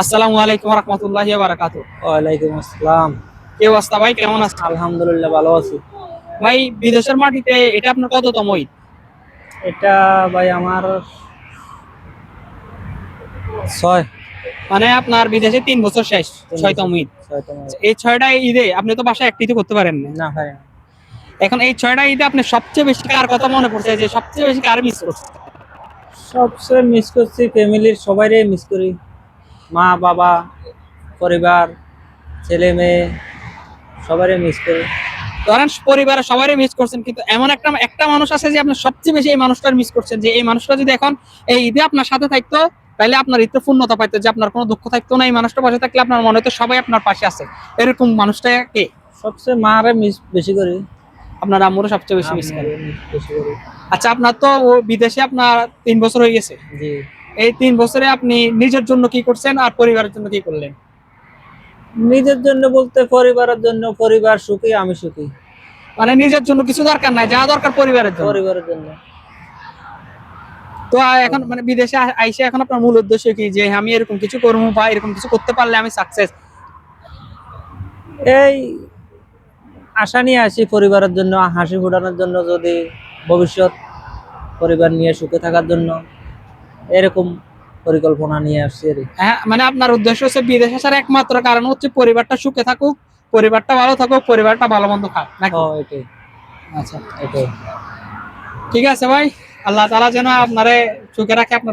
আসসালামু আলাইকুম রহমতুল্লাহ বারাকাতু ওয়ালাইকুম আসসালাম। কি অবস্থা ভাই কেমন আছেন? আলহামদুলিল্লাহ ভালো আছি। ভাই বিদেশের মাটিতে এটা আপনার কততম ঈদ? এটা ভাই আমার ছয়। মানে আপনার বিদেশে তিন বছর শেষ ছয়তম ঈদ। এই ছয়টা ঈদে আপনি তো বাসায় একটি করতে পারেন না। না ভাই এখন এই ছয়টা ঈদে আপনি সবচেয়ে বেশি কার কথা মনে পড়ছে? যে সবচেয়ে বেশি কার মিস করছে সবচেয়ে মিস করছি ফ্যামিলির সবাইরে মিস করি। মা বাবা পরিবার ছেলে মেয়ে সবারই মিস করি। ধরেন পরিবারের সবারই মিস করছেন কিন্তু এমন একটা একটা মানুষ আছে যে আপনি সবচেয়ে বেশি এই মানুষটার মিস করছেন যে এই মানুষটা যদি এখন এই ঈদে আপনার সাথে থাকতো তাহলে আপনার ঈদটা পূর্ণতা পাইতো যে আপনার কোনো দুঃখ থাকতো না এই মানুষটা পাশে থাকলে আপনার মনে হতো সবাই আপনার পাশে আছে। এরকম মানুষটা কে? সবচেয়ে মারে মিস বেশি করি। আপনার আম্মুরও সবচেয়ে বেশি মিস করি। আচ্ছা আপনার তো বিদেশে আপনার তিন বছর হয়ে গেছে। জি। এই তিন বছরে আপনি নিজের জন্য কি করছেন আর পরিবারের জন্য কি করলেন? নিজের জন্য বলতে পরিবারের জন্য পরিবার সুখী আমি সুখী। মানে নিজের জন্য কিছু দরকার নাই যা দরকার পরিবারের জন্য। পরিবারের জন্য। তো এখন মানে বিদেশে আইসে এখন আপনার মূল উদ্দেশ্য কি? যে আমি এরকম কিছু করব বা এরকম কিছু করতে পারলে আমি সাকসেস এই আশা নিয়ে আসি পরিবারের জন্য হাসি ফোটানোর জন্য যদি ভবিষ্যৎ পরিবার নিয়ে সুখে থাকার জন্য। এরকম পরিকল্পনা নিয়ে আসছি আর হ্যাঁ মানে আপনার উদ্দেশ্য হচ্ছে বিদেশে আসার একমাত্র কারণ হচ্ছে পরিবারটা সুখে থাকুক পরিবারটা ভালো থাকুক পরিবারটা ভালো মন্দ খাক নাকি? ও এটাই। আচ্ছা। এটাই। ঠিক আছে ভাই আল্লাহ তালা যেন আপনারে সুখে রাখে আপনার